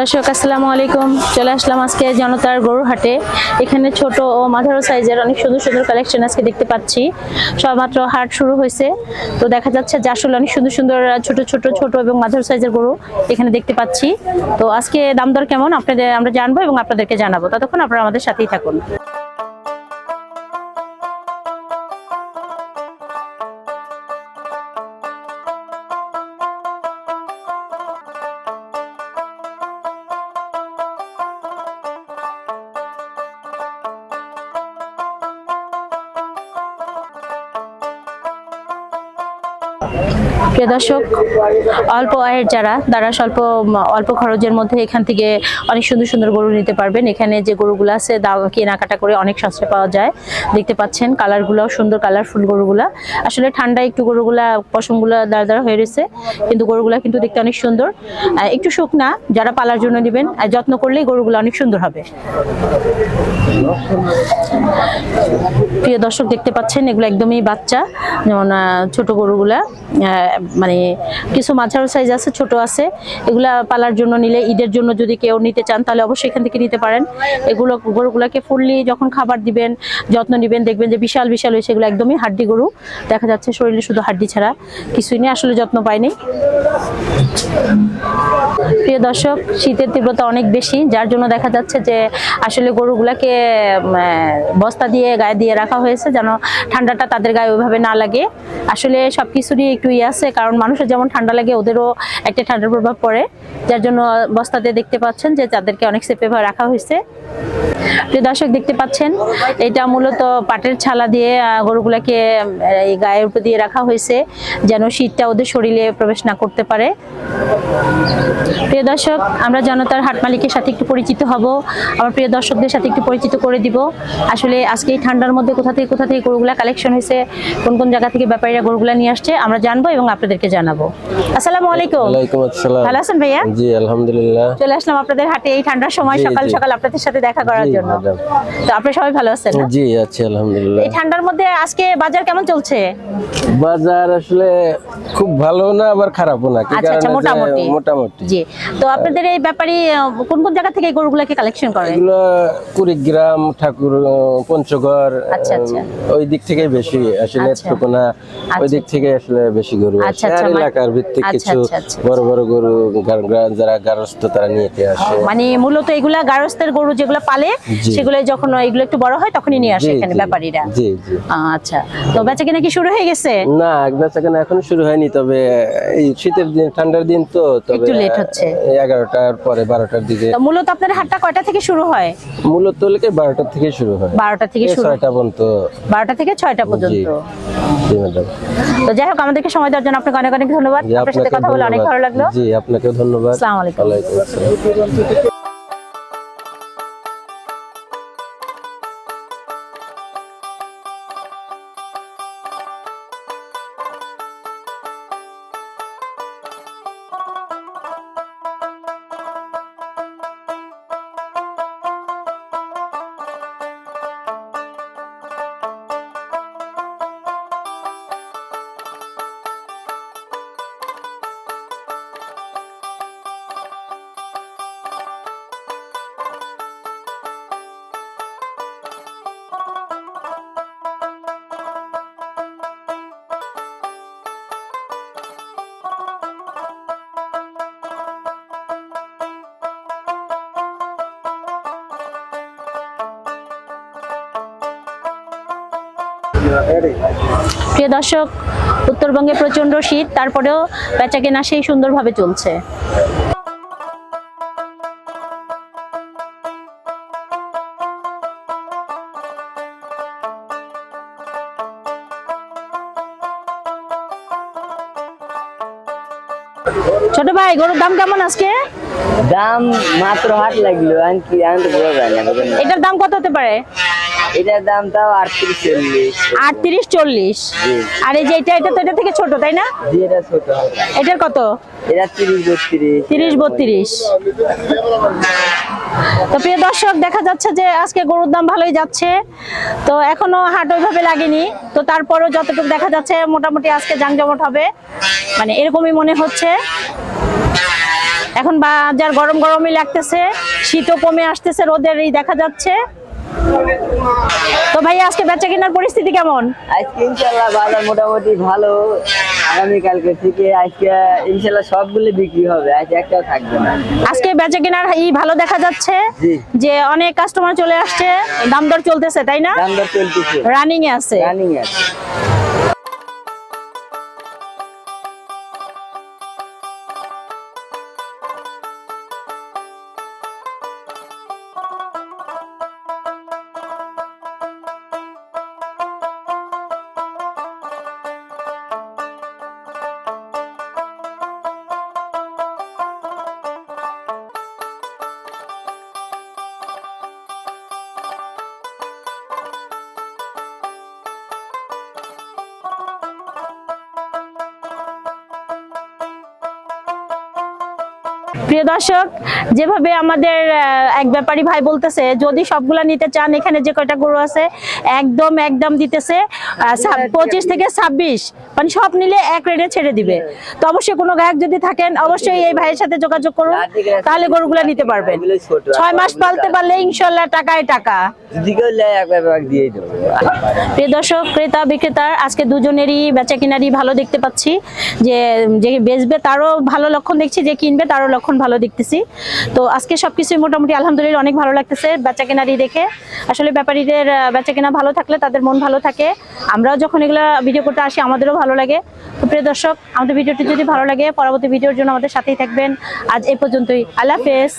দর্শক, আসসালামু আলাইকুম। চলে আসলাম আজকে জনতার গরুর হাটে। এখানে ছোট ও মাঝারো সাইজের অনেক সুন্দর সুন্দর কালেকশন আজকে দেখতে পাচ্ছি। সবমাত্র হাট শুরু হয়েছে। তো দেখা যাচ্ছে যে আসলে অনেক সুন্দর সুন্দর ছোটো ছোট ছোট ছোট এবং মাঝারো সাইজের গরু এখানে দেখতে পাচ্ছি। তো আজকে দাম দর কেমন? আপনাদের, আমরা জানব এবং আপনাদেরকে জানাব। ততক্ষণ আপনারা আমাদের সাথেই থাকুন। প্রিয় দর্শক, অল্প আয়ের যারা, তারা স্বল্প অল্প খরচের মধ্যে এখান থেকে অনেক সুন্দর সুন্দর গরু নিতে পারবেন। এখানে যে গরুগুলো আছে কেনাকাটা করে অনেক সস্তায় পাওয়া যায়। দেখতে পাচ্ছেন কালারগুলোও সুন্দর কালারফুল গরুগুলা। আসলে ঠান্ডায় একটু গরুগুলা, পশমগুলো দাঁড়া দাঁড়া হয়ে রয়েছে, কিন্তু গরুগুলা কিন্তু দেখতে অনেক সুন্দর। একটু শুকনা যারা পালার জন্য নেবেন আর যত্ন করলেই গরুগুলো অনেক সুন্দর হবে। প্রিয় দর্শক, দেখতে পাচ্ছেন এগুলো একদমই বাচ্চা, যেমন ছোট গরুগুলা। মানে কিছু মাঝারো সাইজ আছে, ছোট আছে। এগুলা পালার জন্য নিলে, ঈদের জন্য যদি কেউ নিতে চান, তাহলে অবশ্যই এখান থেকে নিতে পারেন। এগুলো গরুগুলোকে ফুললি যখন খাবার দিবেন, যত্ন নেবেন, দেখবেন যে বিশাল বিশাল হয়েছে, এগুলো একদমই হাড্ডি গরু। দেখা যাচ্ছে শরীরে শুধু হাড্ডি ছাড়া কিছুই নেই, আসলে যত্ন পায়নি প্রিয় দর্শক, শীতের তীব্রতা অনেক বেশি, যার জন্য দেখা যাচ্ছে যে আসলে গরুগুলাকে বস্তা দিয়ে, গায়ে দিয়ে রাখা হয়েছে যেন ঠান্ডাটা তাদের গায়ে ওইভাবে না লাগে। আসলে সব কিছুরই একটু ইয়ে আছে, কারণ মানুষের যেমন ঠান্ডা লাগে, ওদেরও একটা ঠান্ডার প্রভাব পড়ে। যার জন্য বস্তাতে দেখতে পাচ্ছেন যে তাদেরকে অনেক সেফে রাখা হয়েছে। প্রিয় দর্শক, দেখতে পাচ্ছেন, এটা মূলত পাটের ছালা দিয়ে গরুগুলাকে এই গায়ের উপর দিয়ে রাখা হয়েছে, যেন শীতটা ওদের শরীরে প্রবেশ না করতে পারে। প্রিয় দর্শক আমরা জনতার হাট মালিকের সাথে একটু পরিচিত হব আমার প্রিয় দর্শকদের সাথে একটু পরিচিত করে দিব। আসলে আজকে এই ঠান্ডার মধ্যে কোথা থেকে কোথা থেকে গরুগুলা কালেকশন হয়েছে কোন কোন জায়গা থেকে ব্যাপারীরা গরুগুলা নিয়ে আসছে আমরা জানব এবং আপনাদেরকে জানাব। আসসালামু আলাইকুম। ওয়ালাইকুম আসসালাম। ভালো আছেন ভাইয়া? জি আলহামদুলিল্লাহ। চলে আসলাম আপনাদের হাটে এই ঠান্ডার সময় সকাল সকাল আপনাদের সাথে দেখা করার জন্য। তো আপনি সবাই ভালো আছেন? জি আছি আলহামদুলিল্লাহ। এই ঠান্ডার মধ্যে আজকে বাজার কেমন চলছে? বাজার আসলে খুব ভালো না আবার খারাপও না। কি আচ্ছা আচ্ছা কারণে মোটামুটি। মোটামুটি। জি। তো আপনাদের এই ব্যাপারে কোন কোন জায়গা থেকে গরুগুলাকে কালেকশন করে এগুলো কুড়িগ্রাম ঠাকুর পঞ্চগড় আচ্ছা, আচ্ছা। ওই দিক থেকে বেশি আসলে আচ্ছা। নেত্রকোনা ওই দিক থেকে আসলে বেশি গরু আচ্ছা, আসে। আচ্ছা, আর মানে- এলাকার ভিত্তিক আচ্ছা, কিছু আচ্ছা, আচ্ছা, বড় বড় গরু যারা গারস্থ তারা নিয়ে আসে। মানে মূলত এগুলা গারস্থের গরু যেগুলো পালে সেগুলো যখন এগুলো একটু বড় হয় তখনই নিয়ে আসে এখানে ব্যাপারীরা। জি জি। আচ্ছা। তো বেচা কিনা কি শুরু হয়ে গেছে? না বেচা কেনা এখন শুরু হয়নি তবে এই শীতের দিন ঠান্ডার দিন তো তবে একটু লেট হচ্ছে। এই এগারোটার পরে বারোটার দিকে। তো মূলত আপনার হাটটা কয়টা থেকে শুরু হয়? মূলত লেগে বারোটার থেকে শুরু হয়। বারোটা থেকে শুরু ছয়টা পর্যন্ত। বারোটা থেকে ছয়টা পর্যন্ত? তো যাই হোক আমাদেরকে সময় দেওয়ার জন্য আপনাকে অনেক অনেক ধন্যবাদ। আপনার সাথে কথা বলে অনেক ভালো লাগল। জি আপনাকেও ধন্যবাদ। আসসালামু আলাইকুম। প্রিয় দর্শক উত্তরবঙ্গে প্রচণ্ড শীত তারপরেও বেচা কেনা সেই সুন্দরভাবে চলছে। ছোট ভাই গরুর দাম কেমন আজকে? দাম মাত্র হাট লাগল আনকি আমি তো যায় না। এটার দাম কত হতে পারে? এটার দাম তাও আটত্রিশ চল্লিশ। আটত্রিশ চল্লিশ। আর এই যে এটা এটা তো এটা থেকে ছোট তাই না? এটা ছোট। এটার কত? এটা তিরিশ বত্রিশ। তিরিশ বত্রিশ। তো প্রিয় দর্শক দেখা যাচ্ছে যে আজকে গরুর দাম ভালোই যাচ্ছে। তো এখনও হাট ওইভাবে লাগেনি। তো তারপরও যতটুকু দেখা যাচ্ছে মোটামুটি আজকে জাংজমট হবে। মানে এরকমই মনে হচ্ছে। এখন বাজার গরম গরমই লাগতেছে। শীতও কমে আসতেছে রোদের এই দেখা যাচ্ছে। তো ভাই আজকে বেচা কেনার পরিস্থিতি কেমন? আজকে ইনশাআল্লাহ বাজার মোটামুটি ভালো। আগামী কালকে থেকে আজকে ইনশাআল্লাহ সবগুলো বিক্রি হবে আজ একটাও থাকবে না। আজকে বেচা কেনার এই ভালো দেখা যাচ্ছে। যে অনেক কাস্টমার চলে আসছে দাম দর চলতেছে তাই না? দাম দর চলতেছে। রানিং এ আছে। রানিং এ আছে। প্রিয় দর্শক, যেভাবে আমাদের এক ব্যাপারী ভাই বলতেছে, যদি সবগুলা নিতে চান, এখানে যে কয়টা গরু আছে, একদম একদম দিতেছে। পঁচিশ থেকে ছাব্বিশ। মানে সব নিলে এক রেটে ছেড়ে দিবে। তো অবশ্যই কোনো গায়ক যদি থাকেন অবশ্যই এই ভাইয়ের সাথে যোগাযোগ করুন। তাহলে গরুগুলা নিতে পারবেন। ছয় মাস পালতে পারলে ইনশাল্লাহ টাকায় টাকা। প্রিয় দর্শক ক্রেতা বিক্রেতার আজকে দুজনেরই বেচা কিনারই ভালো দেখতে পাচ্ছি। যে যে বেচবে তারও ভালো লক্ষণ দেখছি যে কিনবে তারও লক্ষণ ভালো দেখতেছি। তো আজকে সবকিছুই মোটামুটি আলহামদুলিল্লাহ অনেক ভালো লাগতেছে বেচা কেনারই দেখে। আসলে ব্যাপারীদের বেচা কেনা ভালো থাকলে তাদের মন ভালো থাকে। আমরাও যখন এগুলো ভিডিও করতে আসি, আমাদেরও ভালো লাগে। তো প্রিয় দর্শক, আমাদের ভিডিওটি যদি ভালো লাগে, পরবর্তী ভিডিওর জন্য আমাদের সাথেই থাকবেন। আজ এ পর্যন্তই। আল্লাহ হাফেজ।